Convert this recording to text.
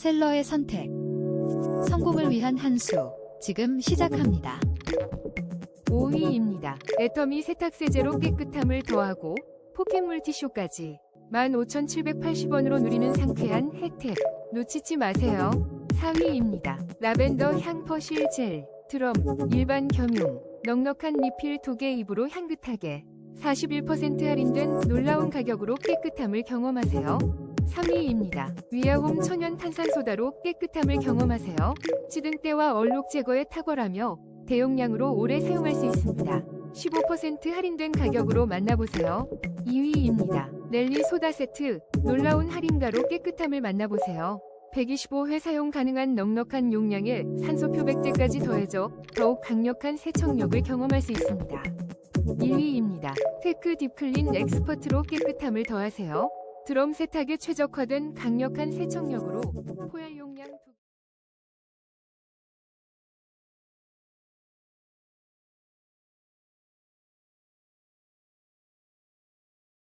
셀러의 선택. 성공을 위한 한 수. 지금 시작합니다. 5위입니다. 애터미 세탁세제로 깨끗함을 더하고 포켓 물 티슈까지 15,780원으로 누리는 상쾌한 혜택 놓치지 마세요. 4위입니다. 라벤더 향 퍼실 젤 드럼 일반 겸용 넉넉한 리필 2개 입으로 향긋하게 41% 할인된 놀라운 가격으로 깨끗함을 경험하세요. 3위입니다. 위아홈 천연 탄산소다로 깨끗함을 경험하세요. 치등때와 얼룩 제거에 탁월하며 대용량으로 오래 사용할 수 있습니다. 15% 할인된 가격으로 만나보세요. 2위입니다. 넬리 소다 세트 놀라운 할인가로 깨끗함을 만나보세요. 125회 사용 가능한 넉넉한 용량에 산소 표백제까지 더해져 더욱 강력한 세척력을 경험할 수 있습니다. 1위입니다. 테크 딥클린 엑스퍼트로 깨끗함을 더하세요. 드럼 세탁에 최적화된 강력한 세척력으로 포얄용